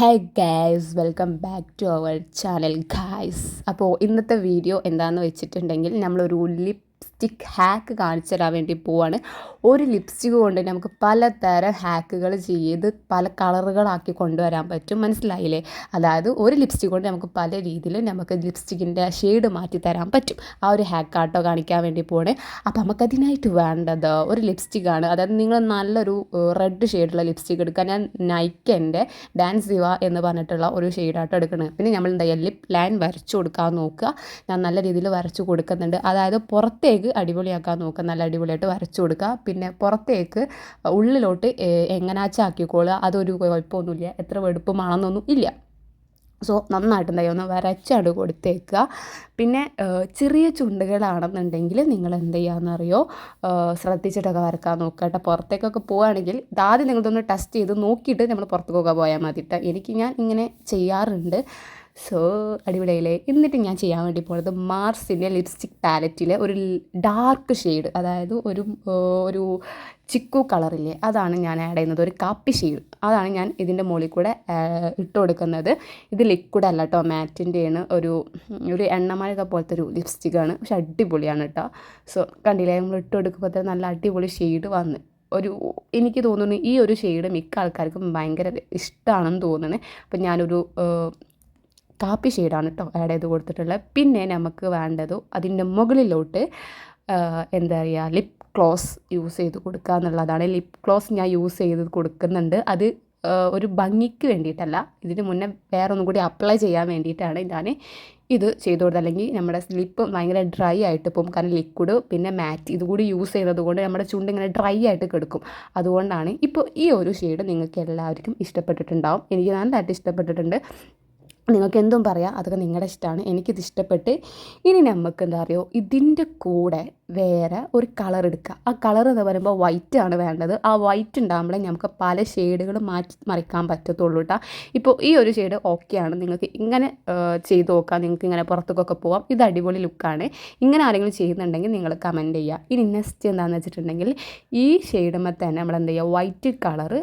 Hey guys welcome back to our channel guys അപ്പോൾ ഇന്നത്തെ video എന്താണെന്ന് വെച്ചിട്ടുണ്ടെങ്കിൽ നമ്മളൊരു ലിപ് ലിപ്സ്റ്റിക് ഹാക്ക് കാണിച്ചു തരാൻ വേണ്ടി പോവാണ്. ഒരു ലിപ്സ്റ്റിക് കൊണ്ട് നമുക്ക് പലതരം ഹാക്കുകൾ ചെയ്ത് പല കളറുകളാക്കി കൊണ്ടുവരാൻ പറ്റും. മനസ്സിലായില്ലേ? അതായത് ഒരു ലിപ്സ്റ്റിക് കൊണ്ട് നമുക്ക് പല രീതിയിൽ നമുക്ക് ലിപ്സ്റ്റിക്കിന്റെ ഷെയ്ഡ് മാറ്റി തരാൻ പറ്റും. ആ ഒരു ഹാക്ക് ആട്ടോ കാണിക്കാൻ വേണ്ടി പോവാണ്. അപ്പോൾ നമുക്കതിനായിട്ട് വേണ്ടത് ഒരു ലിപ്സ്റ്റിക്കാണ് അതായത് നിങ്ങൾ നല്ലൊരു റെഡ് ഷെയ്ഡുള്ള ലിപ്സ്റ്റിക് എടുക്കുക. ഞാൻ നൈക്കന്റെ ഡാൻസ് ദിവ എന്ന് പറഞ്ഞിട്ടുള്ള ഒരു ഷെയ്ഡാട്ടോ എടുക്കുന്നത് പിന്നെ നമ്മൾ എന്താ ലിപ് ലൈൻ വരച്ചു കൊടുക്കാൻ നോക്കുക. ഞാൻ നല്ല രീതിയിൽ വരച്ചു കൊടുക്കുന്നുണ്ട്. അതായത് പുറത്തേക്ക് അടിപൊളിയാക്കാൻ നോക്കുക. നല്ല അടിപൊളിയായിട്ട് വരച്ചു കൊടുക്കുക. പിന്നെ പുറത്തേക്ക് ഉള്ളിലോട്ട് എങ്ങനാച്ചാക്കിക്കോളുക അതൊരു കുഴപ്പമൊന്നുമില്ല. എത്ര വെടുപ്പമാണെന്നൊന്നും ഇല്ല. സോ നന്നായിട്ട് എന്താ ഒന്ന് വരച്ചാണ് കൊടുത്തേക്കുക. പിന്നെ ചെറിയ ചുണ്ടുകളാണെന്നുണ്ടെങ്കിൽ നിങ്ങൾ എന്ത് ചെയ്യാമെന്നറിയോ ശ്രദ്ധിച്ചിട്ടൊക്കെ വരക്കാൻ നോക്കുക കേട്ടോ. പുറത്തേക്കൊക്കെ പോവുകയാണെങ്കിൽ ആദ്യം നിങ്ങളിതൊന്ന് ടെസ്റ്റ് ചെയ്ത് നോക്കിയിട്ട് നമ്മൾ പുറത്തേക്കൊക്കെ പോയാൽ മതി എനിക്ക് ഞാൻ ഇങ്ങനെ ചെയ്യാറുണ്ട്. സോ അടിപൊളിയിലെ എന്നിട്ട് ഞാൻ ചെയ്യാൻ വേണ്ടി പോണത് മാർസിന്റെ ലിപ്സ്റ്റിക് പാലറ്റിലെ ഒരു ഡാർക്ക് ഷെയ്ഡ് അതായത് ഒരു ഒരു ചിക്കു കളറില്ലേ അതാണ് ഞാൻ ആഡ് ചെയ്യുന്നത്. ഒരു കാപ്പി ഷെയ്ഡ് അതാണ് ഞാൻ ഇതിന്റെ മുകളിൽ കൂടെ ഇട്ട് കൊടുക്കുന്നത്. ഇത് ലിക്വിഡ് അല്ല കേട്ടോ മാറ്റിന്റെയാണ് ഒരു ഒരു എണ്ണമഴക പോലത്തെ ഒരു ലിപ്സ്റ്റിക്കാണ് പക്ഷെ അടിപൊളിയാണ് കേട്ടോ സോ കണ്ടില്ലേ? നമ്മൾ ഇട്ട് കൊടുക്കുമ്പോൾ നല്ല അടിപൊളി ഷെയ്ഡ് വന്ന്. ഒരു എനിക്ക് തോന്നുന്നു ഈ ഒരു ഷെയ്ഡ് മിക്ക ആൾക്കാർക്കും ഭയങ്കര ഇഷ്ടമാണെന്ന് തോന്നുന്നത് അപ്പം ഞാനൊരു കാപ്പി ഷെയ്ഡാണ് കേട്ടോ ആഡ് ചെയ്ത് കൊടുത്തിട്ടുള്ളത് പിന്നെ നമുക്ക് വേണ്ടത് അതിന്റെ മുകളിലോട്ട് എന്താ പറയുക ലിപ് ക്ലോസ് യൂസ് ചെയ്ത് കൊടുക്കുക എന്നുള്ളതാണ്. ലിപ് ക്ലോസ് ഞാൻ യൂസ് ചെയ്ത് കൊടുക്കുന്നുണ്ട്. അത് ഒരു ഭംഗിക്ക് വേണ്ടിയിട്ടല്ല. ഇതിന് മുന്നേ വേറെ ഒന്നും കൂടി അപ്ലൈ ചെയ്യാൻ വേണ്ടിയിട്ടാണ് ഞാൻ ഇത് ചെയ്ത് കൊടുത്തത്. അല്ലെങ്കിൽ നമ്മുടെ ലിപ്പ് ഭയങ്കര ഡ്രൈ ആയിട്ട് പോകും. കാരണം ലിക്വിഡ് പിന്നെ മാറ്റ് ഇതുകൂടി യൂസ് ചെയ്യുന്നത് കൊണ്ട് നമ്മുടെ ചുണ്ട് ഇങ്ങനെ ഡ്രൈ ആയിട്ട് കിടക്കും. അതുകൊണ്ടാണ് ഇപ്പോൾ ഈ ഒരു ഷെയ്ഡ് നിങ്ങൾക്ക് എല്ലാവർക്കും ഇഷ്ടപ്പെട്ടിട്ടുണ്ടാവും. എനിക്ക് നല്ലതായിട്ട് ഇഷ്ടപ്പെട്ടിട്ടുണ്ട്. നിങ്ങൾക്ക് എന്തും പറയാം. അതൊക്കെ നിങ്ങളുടെ ഇഷ്ടമാണ് എനിക്കിത് ഇഷ്ടപ്പെട്ട് ഇനി നമുക്ക് എന്താ പറയുക ഇതിന്റെ കൂടെ വേറെ ഒരു കളർ എടുക്കുക ആ കളർ എന്ന് പറയുമ്പോൾ വൈറ്റ് ആണ് വേണ്ടത്. ആ വൈറ്റ് ഉണ്ടാകുമ്പോഴേ നമുക്ക് പല ഷെയ്ഡുകൾ മാറ്റി മറിക്കാൻ പറ്റത്തുള്ളൂ കേട്ടോ ഇപ്പോൾ ഈ ഒരു ഷെയ്ഡ് ഓക്കെ ആണ്. നിങ്ങൾക്ക് ഇങ്ങനെ ചെയ്ത് നോക്കാം. നിങ്ങൾക്ക് ഇങ്ങനെ പുറത്തേക്കൊക്കെ പോവാം. ഇത് അടിപൊളി ലുക്കാണ് ഇങ്ങനെ ആരെങ്കിലും ചെയ്യുന്നുണ്ടെങ്കിൽ നിങ്ങൾ കമന്റ് ചെയ്യുക ഇനി നെക്സ്റ്റ് എന്താണെന്ന് വെച്ചിട്ടുണ്ടെങ്കിൽ ഈ ഷെയ്ഡുമ്പോൾ തന്നെ നമ്മൾ എന്ത് ചെയ്യുക വൈറ്റ് കളർ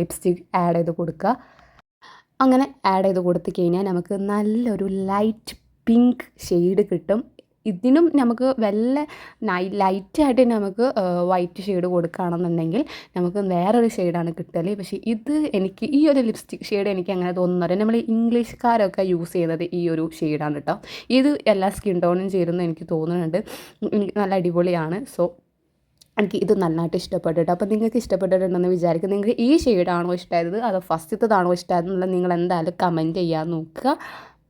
ലിപ്സ്റ്റിക് ആഡ് ചെയ്ത് കൊടുക്കുക അങ്ങനെ ആഡ് ചെയ്ത് കൊടുത്തു കഴിഞ്ഞാൽ നമുക്ക് നല്ലൊരു ലൈറ്റ് പിങ്ക് ഷെയ്ഡ് കിട്ടും. ഇതിനും നമുക്ക് വല്ല നൈ ലൈറ്റായിട്ട് നമുക്ക് വൈറ്റ് ഷെയ്ഡ് കൊടുക്കുകയാണെന്നുണ്ടെങ്കിൽ നമുക്ക് വേറൊരു ഷെയ്ഡാണ് കിട്ടൽ പക്ഷേ ഇത് എനിക്ക് ഈ ഒരു ലിപ്സ്റ്റിക് ഷെയ്ഡ് എനിക്ക് അങ്ങനെ തോന്നുന്നത് നമ്മൾ ഇംഗ്ലീഷുകാരൊക്കെ യൂസ് ചെയ്യുന്നത് ഈ ഒരു ഷെയ്ഡാണ് കേട്ടോ. ഇത് എല്ലാ സ്കിൻ ടോണും ചേരുന്ന എനിക്ക് തോന്നുന്നുണ്ട്. നല്ല അടിപൊളിയാണ്. സോ എനിക്ക് ഇത് നന്നായിട്ട് ഇഷ്ടപ്പെട്ടിട്ട് അപ്പോൾ നിങ്ങൾക്ക് ഇഷ്ടപ്പെട്ടിട്ടുണ്ടെന്ന് വിചാരിക്കും. നിങ്ങൾക്ക് ഈ ഷെയ്ഡാണോ ഇഷ്ടമായത് അതോ ഫസ്റ്റത്തേതാണോ ഇഷ്ടമായത് എന്നുള്ളത് നിങ്ങൾ എന്തായാലും കമന്റ് ചെയ്യാൻ നോക്കുക.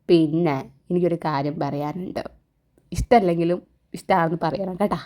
പിന്നെ എനിക്കൊരു കാര്യം പറയാനുണ്ട്. ഇഷ്ടമല്ലെങ്കിലും ഇഷ്ടമാണെന്ന് പറയണം കേട്ടോ.